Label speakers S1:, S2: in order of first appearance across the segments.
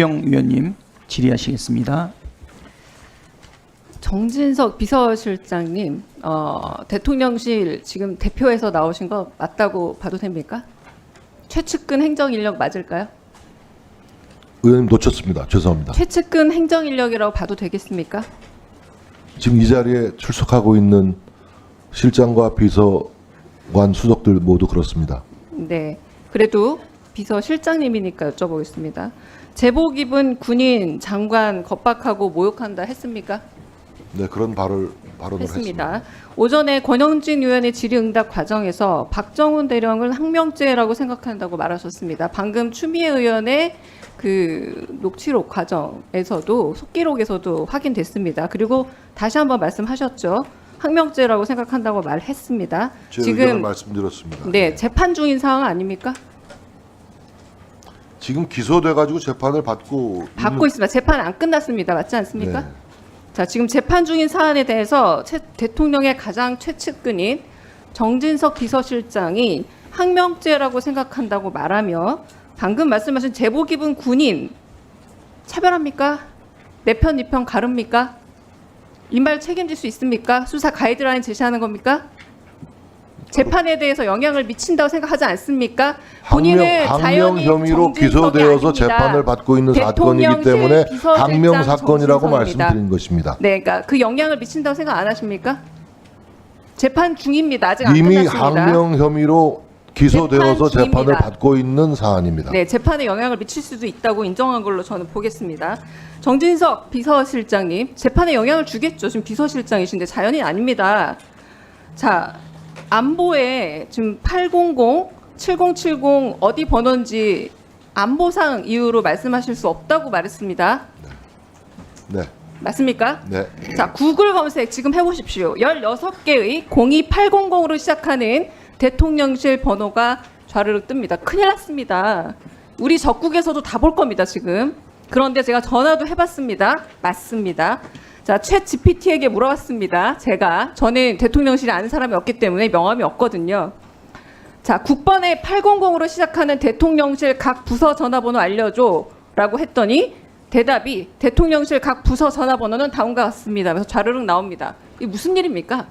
S1: 영 위원님 질의하시겠습니다.
S2: 정진석 비서실장님, 어, 대통령실 지금 대표에서 나오신 거 맞다고 봐도 됩니까? 최측근 행정 인력 맞을까요?
S3: 의원님 놓쳤습니다. 죄송합니다.
S2: 최측근 행정 인력이라고 봐도 되겠습니까?
S3: 지금 이 자리에 출석하고 있는 실장과 비서관 수석들 모두 그렇습니다.
S2: 네. 그래도 비서실장님이니까 여쭤보겠습니다. 제복 입은 군인, 장관 겁박하고 모욕한다 했습니까?
S3: 네, 그런 발을 발언을 했습니다.
S2: 했습니다. 오전에 권영진 의원의 질의응답 과정에서 박정훈 대령을 항명죄라고 생각한다고 말하셨습니다. 방금 추미애 의원의 그 녹취록 과정에서도 속기록에서도 확인됐습니다. 그리고 다시 한번 말씀하셨죠. 항명죄라고 생각한다고 말했습니다.
S3: 제 의견을 말씀드렸습니다.
S2: 네 재판 중인 상황 아닙니까?
S3: 지금 기소돼 가지고 재판을 받고
S2: 받고 있습니다. 재판 안 끝났습니다. 맞지 않습니까?
S3: 네.
S2: 자, 지금 재판 중인 사안에 대해서 최, 대통령의 가장 최측근인 정진석 비서실장이 항명죄라고 생각한다고 말하며 방금 말씀하신 제복 입은 군인 차별합니까? 내 편, 네편 가릅니까? 이 말 책임질 수 있습니까? 수사 가이드라인 제시하는 겁니까? 재판에 대해서 영향을 미친다고 생각하지 않습니까? 본인은
S3: 항명 혐의로 기소되어서. 재판을 받고 있는 사건이기 때문에 항명 사건이라고. 말씀드린 것입니다.
S2: 네, 그러니까 그 영향을 미친다고 생각 안 하십니까? 재판 중입니다. 아직 안
S3: 이미
S2: 끝났습니다.
S3: 항명 혐의로 기소되어서
S2: 재판
S3: 재판을
S2: 중입니다.
S3: 받고 있는 사안입니다.
S2: 네, 재판에 영향을 미칠 수도 있다고 인정한 걸로 저는 보겠습니다. 정진석 비서실장님, 재판에 영향을 주겠죠. 지금 비서실장이신데 자연인 아닙니다. 자, 안보에 지금 800, 7070 어디 번호인지 안보상 이유로 말씀하실 수 없다고 말했습니다.
S3: 네,
S2: 맞습니까?
S3: 네.
S2: 자, 구글 검색 지금 해보십시오. 16개의 02800으로 시작하는 대통령실 번호가 좌르르 뜹니다. 큰일 났습니다. 우리 적국에서도 다 볼 겁니다, 지금. 그런데 제가 전화도 해봤습니다. 맞습니다. 자, 챗 GPT에게 물어봤습니다. 제가. 저는 대통령실에 아는 사람이 없기 때문에 명함이 없거든요. 자, 국번에 800으로 시작하는 대통령실 각 부서 전화번호 알려줘. 라고 했더니 대답이 대통령실 각 부서 전화번호는 다음과 같습니다. 그래서 좌르륵 나옵니다. 이게 무슨 일입니까?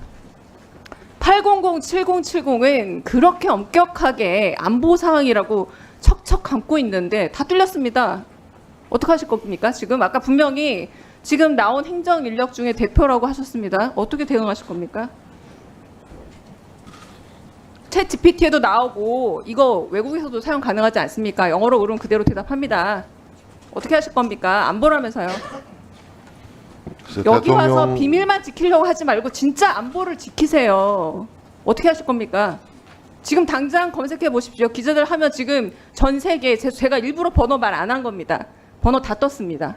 S2: 800, 7070은 그렇게 엄격하게 안보 상황이라고 척척 감고 있는데 다 뚫렸습니다. 어떻게 하실 겁니까? 지금 아까 분명히 지금 나온 행정 인력 중에 대표라고 하셨습니다. 어떻게 대응하실 겁니까? 챗 GPT에도 나오고 이거 외국에서도 사용 가능하지 않습니까? 영어로 물으면 그대로 대답합니다. 어떻게 하실 겁니까? 안 보라면서요. 여기 와서 비밀만 지키려고 하지 말고 진짜 안보를 지키세요. 어떻게 하실 겁니까? 지금 당장 검색해 보십시오. 기자들 하면 지금 전 세계 제- 제가 일부러 번호 말 안 한 겁니다. 번호 다 떴습니다.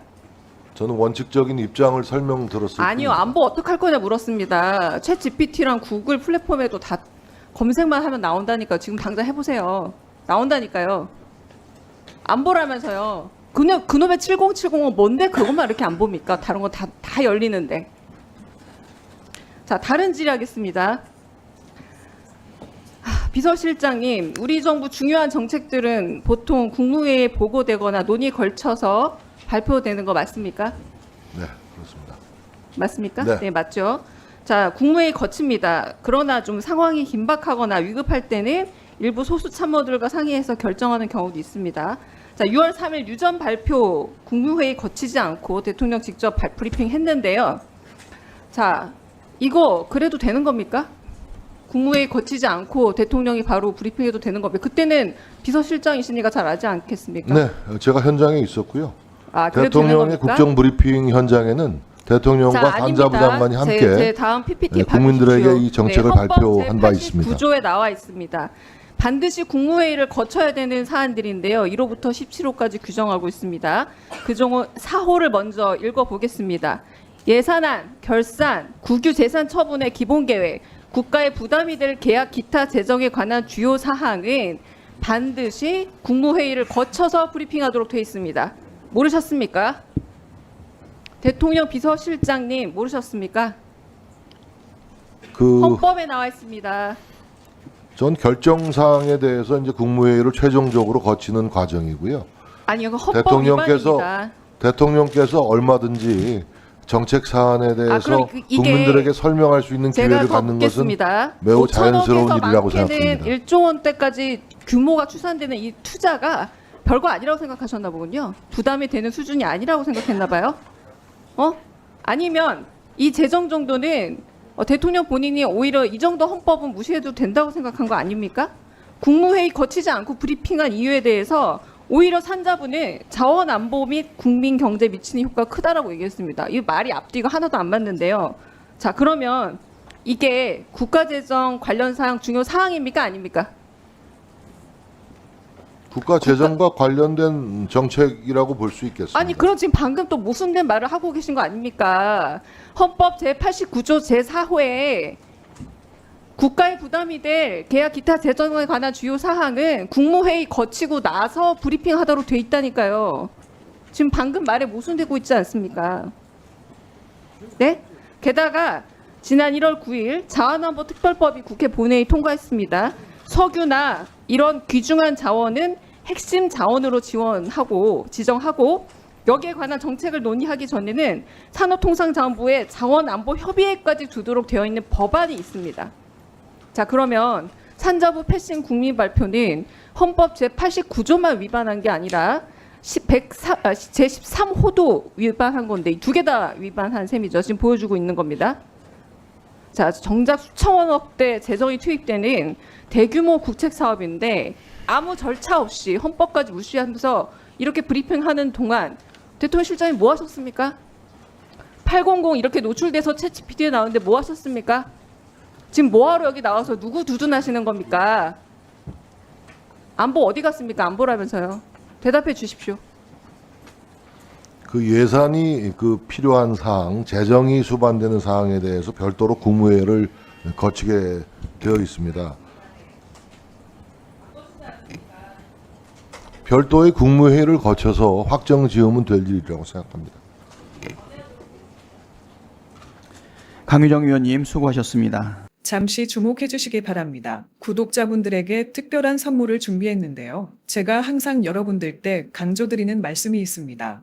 S3: 저는 원칙적인 입장을 설명 들었을
S2: 아니요,
S3: 뿐입니다.
S2: 안보 어떻게 할 거냐 물었습니다. 챗 GPT랑 구글 플랫폼에도 다 검색만 하면 나온다니까 지금 당장 해보세요. 나온다니까요. 안보라면서요. 그냥 그놈의 7070은 뭔데 그것만 이렇게 안 봅니까? 다른 거 다 다 열리는데. 자, 다른 질의하겠습니다. 하, 비서실장님, 우리 정부 중요한 정책들은 보통 국무회의에 보고되거나 논의에 걸쳐서 발표되는 거 맞습니까?
S3: 네, 그렇습니다.
S2: 맞습니까?
S3: 네.
S2: 맞죠. 자, 국무회의 거칩니다. 그러나 좀 상황이 긴박하거나 위급할 때는 일부 소수 참모들과 상의해서 결정하는 경우도 있습니다. 자, 6월 3일 유전 발표 국무회의 거치지 않고 대통령 직접 발- 브리핑 했는데요. 자, 이거 그래도 되는 겁니까? 국무회의 거치지 않고 대통령이 바로 브리핑해도 되는 겁니까? 그때는 비서실장이시니까 잘 알지 않겠습니까?
S3: 네, 제가 현장에 있었고요.
S2: 아,
S3: 대통령의? 국정 브리핑 현장에는 대통령과
S2: 자,
S3: 산자부
S2: 아닙니다.
S3: 장관이 함께
S2: 제, 제 다음 PPT
S3: 네, 국민들에게. 이 정책을
S2: 헌법
S3: 발표한 바 있습니다.
S2: 9조에 나와 있습니다. 반드시 국무회의를 거쳐야 되는 사안들인데요. 1호부터 17호까지 규정하고 있습니다. 그중 4호를 먼저 읽어보겠습니다. 예산안, 결산, 국유 재산 처분의 기본 계획, 국가의 부담이 될 계약 기타 재정에 관한 주요 사항은 반드시 국무회의를 거쳐서 브리핑하도록 되어 있습니다. 모르셨습니까? 대통령 비서실장님 모르셨습니까?
S3: 그
S2: 헌법에 나와 있습니다.
S3: 전 결정 사항에 대해서 이제 국무회의를 최종적으로 거치는 과정이고요.
S2: 아니 이거 헌법
S3: 대통령께서
S2: 위반입니다.
S3: 대통령께서 얼마든지 정책 사안에 대해서
S2: 아, 그-
S3: 국민들에게 설명할 수 있는 기회를
S2: 더
S3: 갖는 것은
S2: 묻겠습니다.
S3: 매우
S2: 5천억에서
S3: 자연스러운 일이라고 생각합니다.
S2: 1조 원대까지 규모가 추산되는 이 투자가 별거 아니라고 생각하셨나 보군요. 부담이 되는 수준이 아니라고 생각했나 봐요. 어? 아니면 이 재정 정도는 어, 대통령 본인이 오히려 이 정도 헌법은 무시해도 된다고 생각한 거 아닙니까? 국무회의 거치지 않고 브리핑한 이유에 대해서 오히려 산자부는 자원 안보 및 국민 경제 미치는 효과가 크다라고 얘기했습니다. 이 말이 앞뒤가 하나도 안 맞는데요. 자, 그러면 이게 국가재정 관련 사항 중요 사항입니까 아닙니까?
S3: 국가 재정과 관련된 정책이라고 볼 수 있겠습니다.
S2: 아니 그럼 지금 방금 또 모순된 말을 하고 계신 거 아닙니까? 헌법 제89조 제4호에 국가의 부담이 될 계약 기타 재정에 관한 주요 사항은 국무회의 거치고 나서 브리핑하도록 돼 있다니까요. 지금 방금 말에 모순되고 있지 않습니까? 네? 게다가 지난 1월 9일 자원안보 특별법이 국회 본회의 통과했습니다. 석유나 이런 귀중한 자원은 핵심 자원으로 지원하고 지정하고 여기에 관한 정책을 논의하기 전에는 산업통상자원부에 자원안보 협의회까지 두도록 되어 있는 법안이 있습니다. 자 그러면 산자부 패싱 국민 발표는 헌법 제89조만 위반한 게 아니라 제13호도 위반한 건데 이두개 다 위반한 셈이죠. 지금 보여주고 있는 겁니다. 자 정작 수천억대 재정이 투입되는 대규모 국책 사업인데 아무 절차 없이 헌법까지 무시하면서 이렇게 브리핑하는 동안 대통령 실장이 뭐 하셨습니까? 800 이렇게 노출돼서 채 GPT에 나오는데 뭐 하셨습니까? 지금 뭐하러 여기 나와서 누구 두둔하시는 겁니까? 안보 어디 갔습니까? 안보라면서요. 대답해 주십시오.
S3: 그 예산이 그 필요한 사항, 재정이 수반되는 사항에 대해서 별도로 국무회의를 거치게 되어 있습니다. 별도의 국무회의를 거쳐서 확정 지으면 될 일이라고 생각합니다.
S1: 강유정 의원님 수고하셨습니다.
S4: 잠시 주목해 주시기 바랍니다. 구독자분들에게 특별한 선물을 준비했는데요. 제가 항상 여러분들 때 강조드리는 말씀이 있습니다.